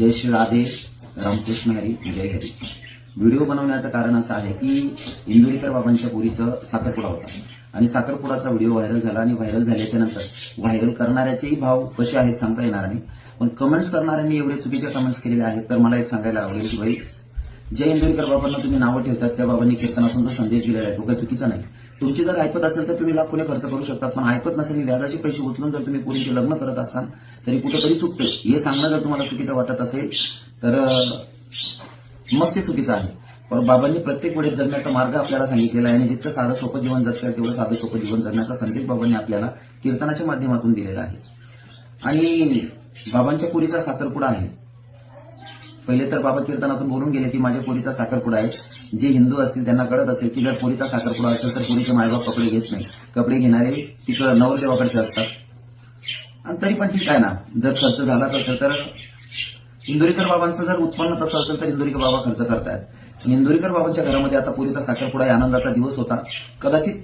जय श्री राधे रामकृष्ण हरी जय हरी. व्हिडिओ बनवण्याचं कारण असं आहे की इंदुरीकर बाबांच्या पुरीचं साखरपुडा होता. आणि साखरपुडाचा व्हिडिओ व्हायरल झाला आणि व्हायरल झाल्याच्यानंतर व्हायरल करणाऱ्याचेही भाव कसे आहेत सांगता येणार नाही. पण कमेंट्स करणाऱ्यांनी एवढे चुकीचे कमेंट्स केलेले आहेत तर मला एक सांगायला आवडेल की भाई जय इंदुरीकर बाबांना तुम्ही नावं ठेवतात त्या बाबांनी कीर्तनातून जो संदेश दिलेला आहे तो काही चुकीचा नाही. तुमची जर ऐकत असेल तर तुम्ही लाखोने खर्च करू शकतात. पण ऐपत नसेल व्याजाचे पैसे उचलून जर तुम्ही पुरीचे लग्न करत असाल तरी कुठेतरी चुकते. हे सांगणं जर तुम्हाला चुकीचं वाटत असेल तर मस्त मग ते चुकीचं आहे. पण बाबांनी प्रत्येक वेळेस जगण्याचा मार्ग आपल्याला सांगितलेला आहे आणि जितकं साधं सोपं जीवन जगता तेवढं साधं सोपं जीवन जगण्याचा संदेश बाबांनी आपल्याला कीर्तनाच्या माध्यमातून दिलेला आहे. आणि बाबांच्या पुरीचा साखरपुडा आहे. पहिले तर बाबा कीर्तनातून बोलून गेले की माझ्या पोरीचा साखरपुडा आहे. जे हिंदू असतील त्यांना कळत असेल की जर पोरीचा साखरपुडा असेल तर पोरीचे मायबाप कपडे घेत नाही कपडे घेणारे तिकडं नवरदेवाकडचे असतात. आणि तरी पण ठीक आहे ना. जर खर्च झालाच असेल तर इंदुरीकर बाबांचं जर उत्पन्न तसं असेल तर इंदुरीकर बाबा खर्च करतायत. आणि इंदुरीकर बाबांच्या घरामध्ये आता पुरीचा साखरपुडा या आनंदाचा दिवस होता. कदाचित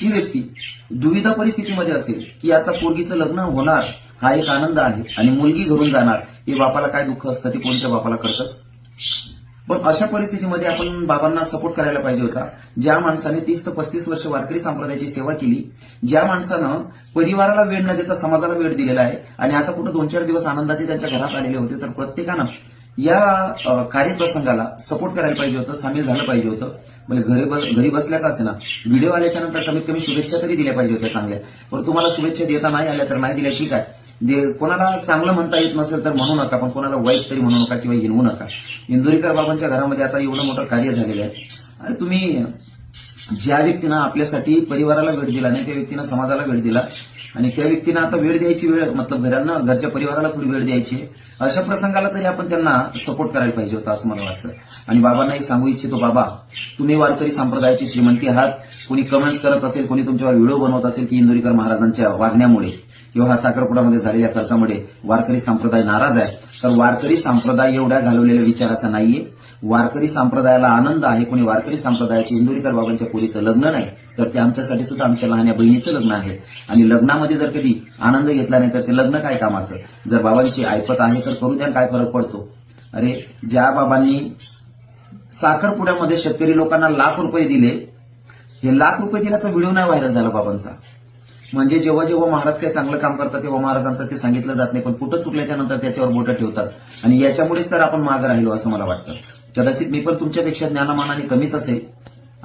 ती व्यक्ती दुविधा परिस्थितीमध्ये असेल की आता पोरगीचं लग्न होणार हा एक आनंद आहे आणि मुलगी घरून जाणार. की बापाला काय दुःख असतं ते कोणत्या बापाला करतच? पण अशा परिस्थितीमध्ये आपण बाबांना सपोर्ट करायला पाहिजे होता. ज्या माणसाने तीस ते पस्तीस वर्ष वारकरी संप्रदायाची सेवा केली ज्या माणसानं परिवाराला वेळ न देता समाजाला वेळ दिलेला आहे आणि आता कुठं दोन चार दिवस आनंदाचे त्यांच्या घरात आलेले होते तर प्रत्येकानं या कार्यप्रसंगाला सपोर्ट करायला पाहिजे होतं सामील झालं पाहिजे होतं. म्हणजे घरी बस- घरी बसल्या का असेल व्हिडिओ आल्याच्यानंतर कमीत कमी शुभेच्छा तरी दिल्या पाहिजे होत्या चांगल्या. पण तुम्हाला शुभेच्छा देता नाही आल्या तर नाही दिल्या ठीक आहे. कोणाला चांगलं म्हणता येत नसेल तर म्हणू नका पण कोणाला वाईट तरी म्हणू नका किंवा हिनवू नका. इंदुरीकर बाबांच्या घरामध्ये आता एवढं मोठं कार्य झालेलं आहे. आणि तुम्ही ज्या व्यक्तीनं आपल्यासाठी परिवाराला वेळ दिला नाही त्या व्यक्तीनं समाजाला वेळ दिला आणि त्या व्यक्तींना आता वेळ द्यायची वेळ मतलब घरांना घरच्या परिवाराला थोडी वेळ द्यायची आहे. अशा प्रसंगाला तरी आपण त्यांना सपोर्ट करायला पाहिजे होता असं मला वाटतं आणि बाबांनाही सांगू इच्छितो बाबा तुम्ही वारकरी संप्रदायाची श्रीमंती आहात कोणी कमेंट्स करत असेल कोणी तुमच्यावर व्हिडिओ बनवत असेल की इंदुरीकर महाराजांच्या वागण्यामुळे किंवा हा साखरपुडामध्ये झालेल्या खर्चामुळे वारकरी संप्रदाय नाराज आहे तर वारकरी संप्रदाय एवढ्या घालवलेल्या विचाराचा नाहीये. वारकरी संप्रदायाला आनंद आहे. कोणी वारकरी संप्रदायाचे इंदुरीकर बाबांच्या पुरीचं लग्न नाही तर ते आमच्यासाठी सुद्धा आमच्या लहान्या बहिणीचं लग्न आहे. आणि लग्नामध्ये जर कधी आनंद घेतला नाही तर ते लग्न काय कामाचं? जर बाबांची ऐपत आहे तर करू द्या काय फरक पडतो? अरे ज्या बाबांनी साखरपुड्यामध्ये शेतकरी लोकांना लाख रुपये दिले हे लाख रुपये दिल्याचा व्हिडिओ नाही व्हायरल झाला बाबांचा. म्हणजे जेव्हा जेव्हा महाराज काही चांगलं काम करतात तेव्हा महाराजांचं ते सांगितलं जात नाही पण कुठं चुकल्याच्या नंतर त्याच्यावर बोटं ठेवतात. आणि याच्यामुळेच तर आपण मागं राहिलो असं मला वाटतं. कदाचित मी पण तुमच्यापेक्षा ज्ञानमानाने कमीच असेल.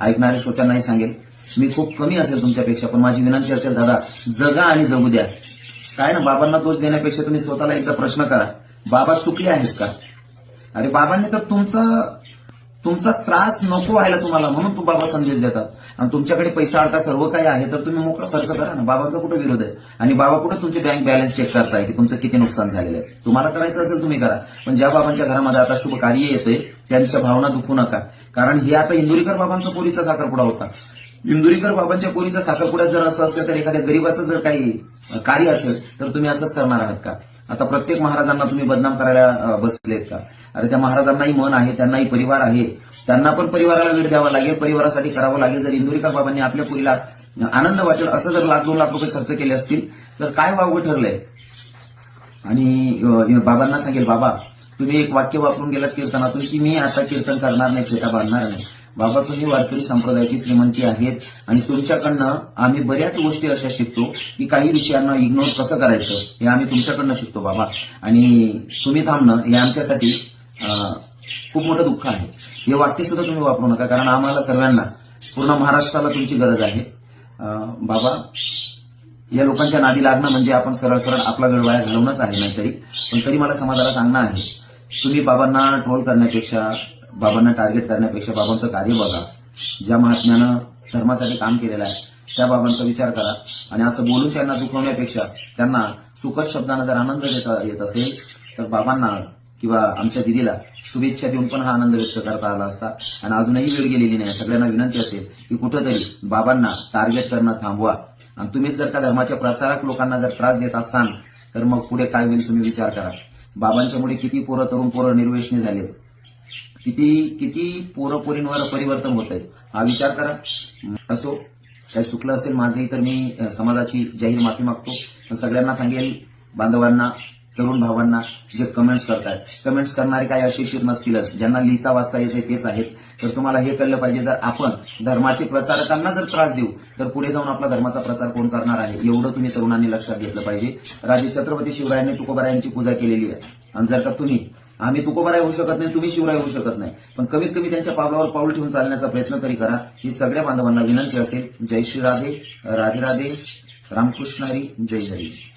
ऐकणाऱ्या श्रोत्यांनाही सांगेल. मी खूप कमी असेल तुमच्यापेक्षा पण माझी विनंती असेल दादा जगा आणि जगू द्या. काय ना बाबांना दोष देण्यापेक्षा तुम्ही स्वतःला एकदा प्रश्न करा. बाबा चुकले आहेत का? अरे बाबांनी तर तुमचं तुमचा त्रास नको व्हायला तुम्हाला म्हणून तू बाबा संदेश देतात. आणि तुमच्याकडे पैसा अडका सर्व काही आहे तर तुम्ही मोकळा खर्च करा ना. बाबाचा कुठे विरोध आहे? आणि बाबा कुठे तुमचे बँक बॅलन्स चेक करताय? की तुमचं किती नुकसान झालेलं आहे? तुम्हाला करायचं असेल तुम्ही करा. पण ज्या बाबांच्या घरामध्ये आता शुभ कार्य येते त्यांच्या भावना दुखू नका. कारण हे आता इंदुरीकर बाबांचा पोरीचा साखरपुडा होता. इंदुरीकर बाबांच्या पोरीचा साखरपुड्यात जर असं असेल तर एखाद्या गरीबाचं जर काही कार्य असेल तर तुम्ही असंच करणार आहात का? आता प्रत्येक महाराजांना तुम्ही बदनाम करायला बसलेत का? अरे त्या महाराजांनाही मन आहे त्यांनाही परिवार आहे. त्यांना पण परिवाराला वेळ द्यावा लागेल परिवारासाठी करावं लागेल. जर इंदुरीकर बाबांनी आपल्या पुरीला आनंद वाटेल असं जर लाख दोन लाख रुपये खर्च केले असतील तर काय वावं ठरलंय? आणि बाबांना सांगेल बाबा तुम्ही एक वाक्य वापरून गेलात कीर्तनातून की मी आता कीर्तन करणार नाही फेटा बांधणार नाही. बाबा तुम्ही वारकरी संप्रदायाची श्रीमंती आहेत. आणि तुमच्याकडनं आम्ही बऱ्याच गोष्टी अशा शिकतो की काही विषयांना इग्नोर कसं करायचं हे आम्ही तुमच्याकडनं शिकतो बाबा. आणि तुम्ही थांबणं हे आमच्यासाठी खूप मोठं दुःख आहे. हे वाक्य सुद्धा तुम्ही वापरू नका कारण आम्हाला सर्वांना पूर्ण महाराष्ट्राला तुमची गरज आहे. बाबा या लोकांच्या नादी लागणं म्हणजे आपण सरळ सरळ आपला वेळ वाया घालवणंच आहे नाहीतरी. पण तरी मला समाजाला सांगणं आहे तुम्ही बाबांना ट्रोल करण्यापेक्षा बाबांना टार्गेट करण्यापेक्षा बाबांचं कार्य बघा. ज्या महात्म्यानं धर्मासाठी काम केलेलं आहे त्या बाबांचा विचार करा. आणि असं बोलून त्यांना दुखवण्यापेक्षा त्यांना सुखद शब्दानं जर आनंद देता येत असेल तर बाबांना किंवा आमच्या दिदीला शुभेच्छा देऊन पण हा आनंद व्यक्त करता आला असता. आणि अजूनही वेळ गेलेली नाही. सगळ्यांना विनंती असेल की कुठंतरी बाबांना टार्गेट करणं थांबवा. आणि तुम्हीच जर का धर्माच्या प्रचारक लोकांना जर त्रास देत असाल तर मग पुढे काय होईल तुम्ही विचार करा. बाबांच्यामुळे किती पोरं तरुण पोरं निर्वेशनी झालेत. किती किती पोरं पोरींवर परिवर्तन होत आहे हा विचार करा. असो काही चुकलं असेल माझंही तर मी समाजाची जाहीर माफी मागतो. पण सगळ्यांना सांगेल बांधवांना तरुण भावांना जे कमेंट्स करतात कमेंट्स करणारे काही अशिक्षित नसतीलच ज्यांना लिहिता वाचता यायचे तेच आहेत. तर तुम्हाला हे कळलं पाहिजे जर आपण धर्माचे प्रचारकांना जर त्रास देऊ तर पुढे जाऊन आपला धर्माचा प्रचार कोण करणार आहे? एवढं तुम्ही तरुणांनी लक्षात घेतलं पाहिजे. राजे छत्रपती शिवरायांनी तुकोबारायांची पूजा केलेली आहे. आणि जर का तुम्ही आम्ही तुकोबाराय होऊ शकत नाही तुम्ही शिवराय होऊ शकत नाही. पण कमीत कमी त्यांच्या पावलावर पाऊल ठेवून चालण्याचा प्रयत्न तरी करा. ही सगळ्या बांधवांना विनंती असेल. जय श्री राधे राधे राधे. रामकृष्ण हरी जय हरी